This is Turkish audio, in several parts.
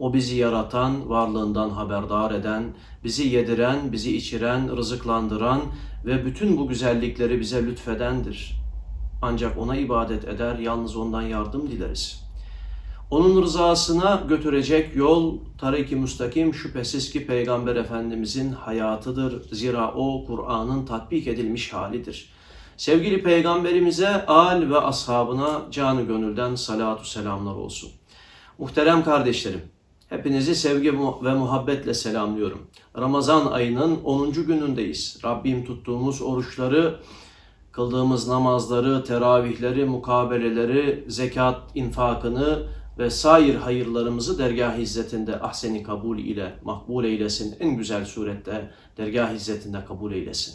O bizi yaratan, varlığından haberdar eden, bizi yediren, bizi içiren, rızıklandıran ve bütün bu güzellikleri bize lütfedendir. Ancak ona ibadet eder, yalnız ondan yardım dileriz.'' Onun rızasına götürecek yol tarik-i müstakim şüphesiz ki Peygamber Efendimizin hayatıdır. Zira o Kur'an'ın tatbik edilmiş halidir. Sevgili Peygamberimize, al ve ashabına canı gönülden salatu selamlar olsun. Muhterem kardeşlerim, hepinizi sevgi ve muhabbetle selamlıyorum. Ramazan ayının 10. günündeyiz. Rabbim tuttuğumuz oruçları kıldığımız namazları, teravihleri, mukabeleleri, zekat infakını ve sair hayırlarımızı dergah hizmetinde ahseni kabul ile makbul eylesin. En güzel surette dergah hizmetinde kabul eylesin.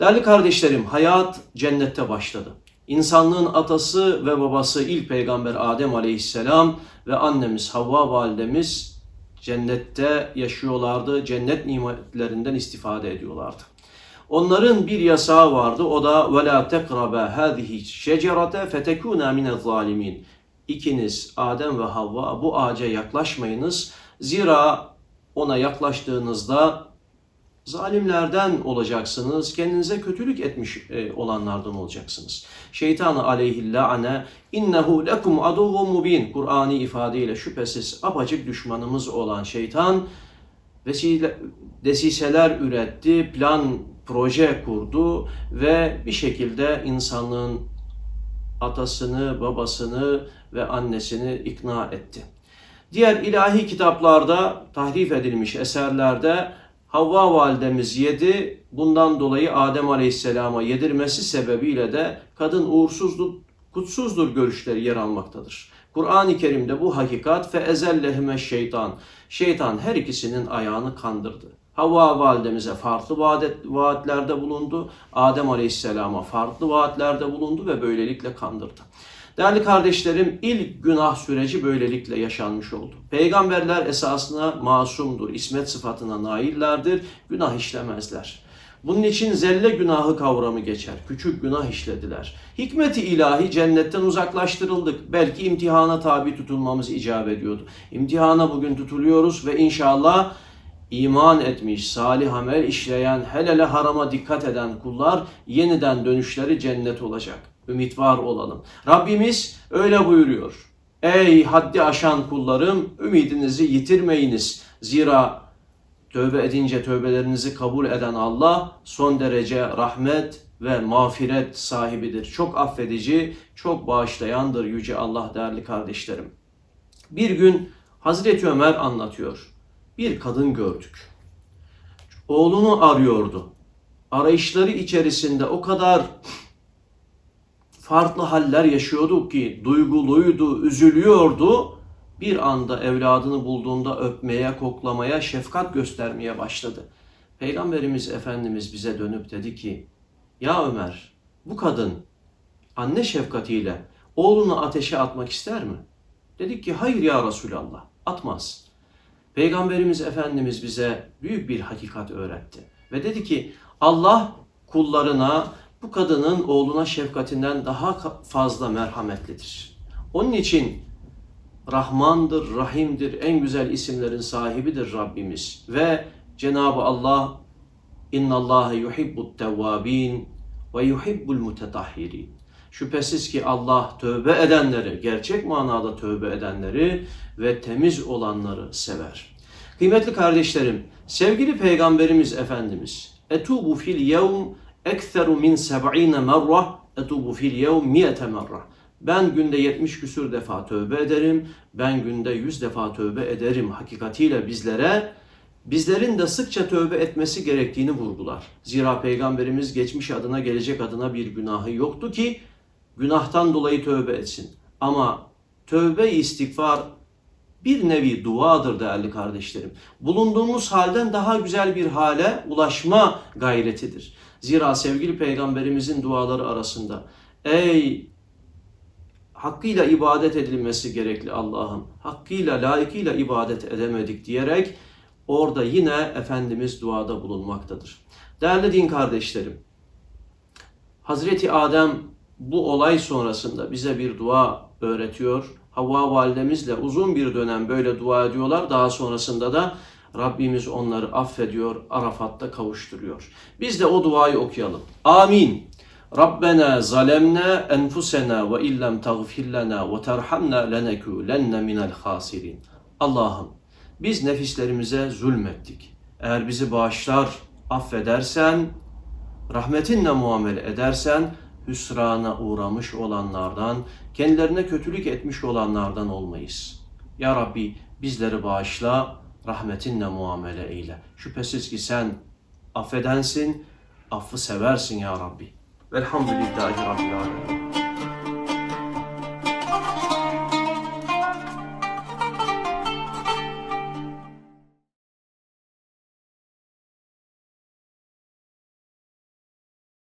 Değerli kardeşlerim, hayat cennette başladı. İnsanlığın atası ve babası ilk peygamber Adem aleyhisselam ve annemiz Havva validemiz cennette yaşıyorlardı. Cennet nimetlerinden istifade ediyorlardı. Onların bir yasağı vardı. O da ve la tekrabe hadihi şecerete fetekuna mine zalimin. İkiniz Adem ve Havva bu ağaca yaklaşmayınız. Zira ona yaklaştığınızda zalimlerden olacaksınız. Kendinize kötülük etmiş e, olanlardan olacaksınız. Şeytanı aleyhillâne innehu lekum aduvvun mubin. Kur'an'i ifadeyle şüphesiz apacık düşmanımız olan şeytan vesile, desiseler üretti, plan, proje kurdu ve bir şekilde insanlığın atasını, babasını ve annesini ikna etti. Diğer ilahi kitaplarda tahrif edilmiş eserlerde Havva validemiz yedi, bundan dolayı Adem Aleyhisselam'a yedirmesi sebebiyle de kadın uğursuzdur, kutsuzdur görüşleri yer almaktadır. Kur'an-ı Kerim'de bu hakikat fe ezellehime şeytan. Şeytan her ikisinin ayağını kandırdı. Havva validemize farklı vaadet, vaatlerde bulundu. Adem Aleyhisselam'a farklı vaatlerde bulundu ve böylelikle kandırdı. Değerli kardeşlerim ilk günah süreci böylelikle yaşanmış oldu. Peygamberler esasına masumdur, ismet sıfatına naillerdir, günah işlemezler. Bunun için zelle günahı kavramı geçer. Küçük günah işlediler. Hikmeti ilahi cennetten uzaklaştırıldık. Belki imtihana tabi tutulmamız icap ediyordu. İmtihana bugün tutuluyoruz ve inşallah iman etmiş, salih amel işleyen, helele harama dikkat eden kullar yeniden dönüşleri cennet olacak. Ümit var olalım. Rabbimiz öyle buyuruyor. Ey haddi aşan kullarım ümidinizi yitirmeyiniz. Zira tövbe edince tövbelerinizi kabul eden Allah son derece rahmet ve mağfiret sahibidir. Çok affedici, çok bağışlayandır yüce Allah değerli kardeşlerim. Bir gün Hazreti Ömer anlatıyor. Bir kadın gördük. Oğlunu arıyordu. Arayışları içerisinde o kadar farklı haller yaşıyordu ki duyguluydu, üzülüyordu. Bir anda evladını bulduğunda öpmeye, koklamaya, şefkat göstermeye başladı. Peygamberimiz Efendimiz bize dönüp dedi ki, Ya Ömer, bu kadın anne şefkatiyle oğlunu ateşe atmak ister mi? Dedik ki, hayır ya Resulallah, atmaz. Peygamberimiz Efendimiz bize büyük bir hakikat öğretti. Ve dedi ki, Allah kullarına bu kadının oğluna şefkatinden daha fazla merhametlidir. Onun için Rahmandır, Rahim'dir, en güzel isimlerin sahibidir Rabbimiz. Ve Cenab-ı Allah İnna Allah yuhibbut tevvabin ve yuhibbul mutetahhirin. Şüphesiz ki Allah tövbe edenleri, gerçek manada tövbe edenleri ve temiz olanları sever. Kıymetli kardeşlerim, sevgili Peygamberimiz Efendimiz, etubu fil yevm ekseru min seb'ine merra etubu fil yevm miyete merra. Ben günde 70 küsür defa tövbe ederim. Ben günde 100 defa tövbe ederim. Hakikatiyle bizlere bizlerin de sıkça tövbe etmesi gerektiğini vurgular. Zira Peygamberimiz geçmiş adına gelecek adına bir günahı yoktu ki günahtan dolayı tövbe etsin. Ama tövbe istiğfar bir nevi duadır değerli kardeşlerim. Bulunduğumuz halden daha güzel bir hale ulaşma gayretidir. Zira sevgili peygamberimizin duaları arasında ey hakkıyla ibadet edilmesi gerekli Allah'ım. Hakkıyla, layıkıyla ibadet edemedik diyerek orada yine Efendimiz duada bulunmaktadır. Değerli din kardeşlerim, Hazreti Adem bu olay sonrasında bize bir dua öğretiyor. Havva validemizle uzun bir dönem böyle dua ediyorlar. Daha sonrasında da Rabbimiz onları affediyor, Arafat'ta kavuşturuyor. Biz de o duayı okuyalım. Amin. Rabbena zalemna enfusena ve illem tagfir lana ve terhamna lenekûlenne minel hasirin. Allah'ım biz nefislerimize zulmettik. Eğer bizi bağışlar, affedersen, rahmetinle muamele edersen, hüsrana uğramış olanlardan, kendilerine kötülük etmiş olanlardan olmayız. Ya Rabbi bizleri bağışla, rahmetinle muamele eyle. Şüphesiz ki sen affedensin, affı seversin ya Rabbi. Velhamdülillahi Rabbil Alemin.